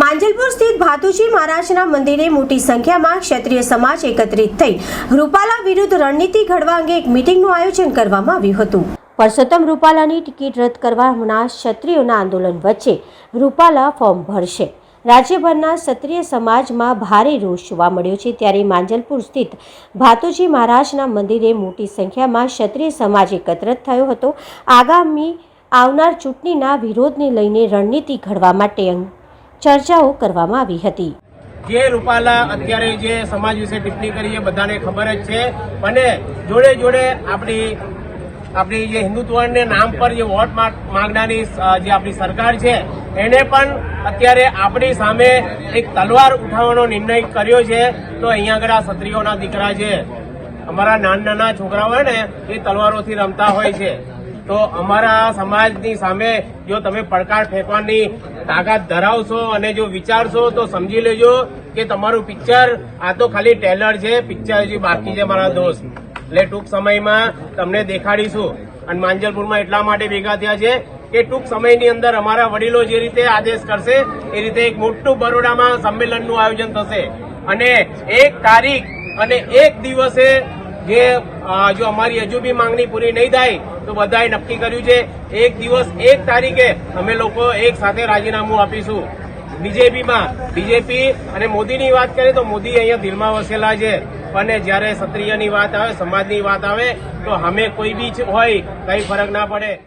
માંજલપુર સ્થિત ભાતુજી મહારાજના મંદિરે મોટી સંખ્યામાં ક્ષત્રિય સમાજ એકત્રિત થઈ રૂપાલા વિરુદ્ધ રણનીતિ ઘડવા અંગે એક મિટિંગનું આયોજન કરવામાં આવ્યું હતું. પરસોત્તમ રૂપાલાની ટિકિટ રદ કરવાના ક્ષત્રિયોના આંદોલન વચ્ચે રૂપાલા ફોર્મ ભરશે. રાજ્યભરના ક્ષત્રિય સમાજમાં ભારે રોષ જોવા મળ્યો છે ત્યારે માંજલપુર સ્થિત ભાતુજી મહારાજના મંદિરે મોટી સંખ્યામાં ક્ષત્રિય સમાજ એકત્રિત થયો હતો. આગામી આવનાર ચૂંટણીના વિરોધને લઈને રણનીતિ ઘડવા માટે ચર્ચાઓ કરવામાં આવી હતી. જે રૂપાલા અત્યારે જે સમાજ વિશે ટિપ્પણી કરી એ બધાને ખબર જ છે. અને જોડે જોડે આપણી આપણી જે હિન્દુત્વને નામ પર જે વોટ માંગનારી જે આપણી સરકાર છે, એને પણ અત્યારે આપણી સામે એક તલવાર ઉઠાવવાનો નિર્ણય કર્યો છે. તો અહીંયા આગળ આ ક્ષત્રિયોના દીકરા છે અમારા નાના નાના છોકરાઓ હોય ને, એ તલવારોથી રમતા હોય છે. તો અમારા સમાજની સામે જો તમે પડકાર ફેંકવાની તાકાત ધરાવશો અને જો વિચારશો તો સમજી લેજો કે તમારું પિક્ચર આ તો ખાલી ટેલર છે, પિક્ચર હજી બાકી છે મારા દોસ્ત. એટલે ટૂંક સમયમાં તમને દેખાડીશું. અને માંજલપુરમાં એટલા માટે ભેગા થયા છે કે ટૂંક સમયની અંદર અમારા વડીલો જે રીતે આદેશ કરશે, એ રીતે એક મોટું બરોડામાં સંમેલનનું આયોજન થશે. અને એક તારીખ અને એક દિવસે જે જો અમારી હજુ બી માંગણી પૂરી નહીં થાય, તો બધાએ નક્કી કર્યું છે, એક દિવસ, એક તારીખે અમે લોકો એક સાથે રાજીનામું આપીશું. બીજેપીમાં, બીજેપી અને મોદીની વાત કરીએ તો મોદી અહીંયા દિલમાં વસેલા છે. અને જ્યારે ક્ષત્રિયની વાત આવે, સમાજની વાત આવે, તો અમે કોઈ બી હોય, કંઈ ફરક ના પડે.